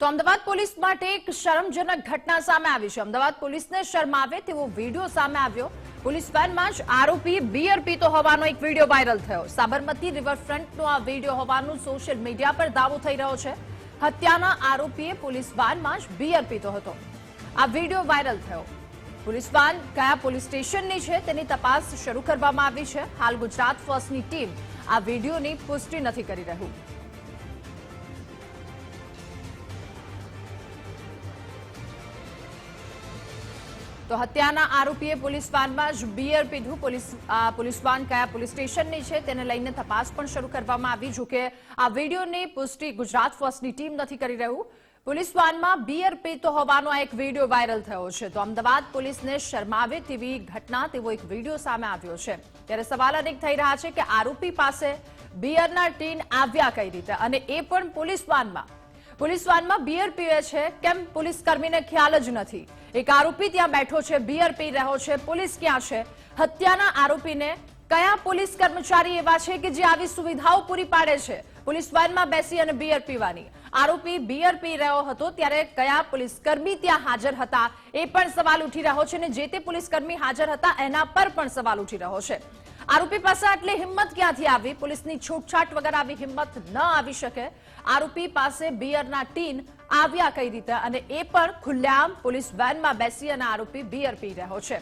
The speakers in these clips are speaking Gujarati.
તો અમદાવાદ પોલીસ માટે એક શરમજનક ઘટના સામે આવી છે. અમદાવાદ પોલીસને શરમાવે તેવો વીડિયો સામે આવ્યો. પોલીસ વેનમાં જ આરોપી બિયર પીતો હોવાનો એક વીડિયો વાયરલ થયો. સાબરમતી રિવરફ્રન્ટનો આ વીડિયો હોવાનું સોશિયલ મીડિયા પર દાવો થઈ રહ્યો છે. હત્યાના આરોપીએ પોલીસ વાનમાં જ બિયર પીતો હતો. આ વીડિયો વાયરલ થયો. પોલીસ વાન કયા પોલીસ સ્ટેશનની છે તેની તપાસ શરૂ કરવામાં આવી છે. હાલ ગુજરાત ફર્સ્ટની ટીમ આ વિડીયોની પુષ્ટિ નથી કરી રહ્યું તો હત્યાના આરોપીએ પોલીસ વાનમાં જ બિયર પીધું. પોલીસ પોલીસ વાન કયા પોલીસ સ્ટેશનની છે તેને લઈને તપાસ પણ શરૂ કરવામાં આવી. જો કે આ વિડીયોની પુષ્ટિ ગુજરાત ફર્સ્ટની ટીમ નથી કરી રહ્યું. પોલીસ વાનમાં બિયર પીતો હોવાનો એક વીડિયો વાયરલ થયો છે. તો અમદાવાદ પોલીસને શરમાવે તેવી ઘટના તેવો એક વીડિયો સામે આવ્યો છે. ત્યારે સવાલ અનેક થઈ રહ્યા છે કે આરોપી પાસે બિયરના ટીન આવ્યા કઈ રીતે? અને એ પણ પોલીસ વાનમાં. પોલીસ વાનમાં બિયર પીવે છે. કેમ પોલીસ કર્મીને ખ્યાલ જ નથી? એક આરોપી ત્યાં બેઠો છે, બિયર પી રહ્યો છે, પોલીસ ક્યાં છે? હત્યાના આરોપીને કયા પોલીસ કર્મચારી એવા છે કે જે આવી સુવિધાઓ પૂરી પાડે છે? પોલીસ વાનમાં બેસી અને બિયર પીવાની. આરોપી બિયર પી રહ્યો હતો ત્યારે કયા પોલીસ કર્મી ત્યાં હાજર હતા એ પણ સવાલ ઉઠી રહ્યો છે અને જે તે પોલીસ કર્મી હાજર હતા એના પર પણ સવાલ ઉઠી રહ્યો છે. આરોપી પાસે આટલી હિંમત ક્યાંથી આવી? પોલીસની છૂટછાટ વગર આવી હિંમત ન આવી શકે. આરોપી પાસે બિયરના ટીન આવ્યા કઈ રીતે? અને એ પણ ખુલ્લેઆમ પોલીસ વેનમાં બેસી અને આરોપી બિયર પી રહ્યો છે.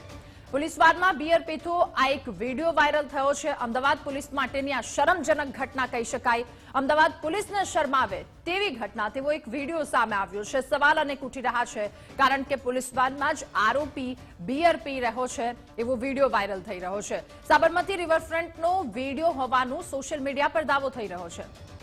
પોલીસ વાનમાં બિયર પીતો આ એક વીડિયો વાયરલ થયો છે. અમદાવાદ પોલીસ માટેની આ શરમજનક ઘટના કહી શકાય. અમદાવાદ પોલીસને શરમાવે તેવી ઘટના. તેવો એક વીડિયો સામે આવ્યો છે. સવાલ અનેક ઉઠી રહ્યા છે. કારણ કે પોલીસ વાનમાં જ આરોપી બિયર પી રહ્યો છે. એવો વીડિયો વાયરલ થઈ રહ્યો છે. સાબરમતી રિવરફ્રન્ટનો વીડિયો હોવાનું સોશિયલ મીડિયા પર દાવો થઈ રહ્યો છે.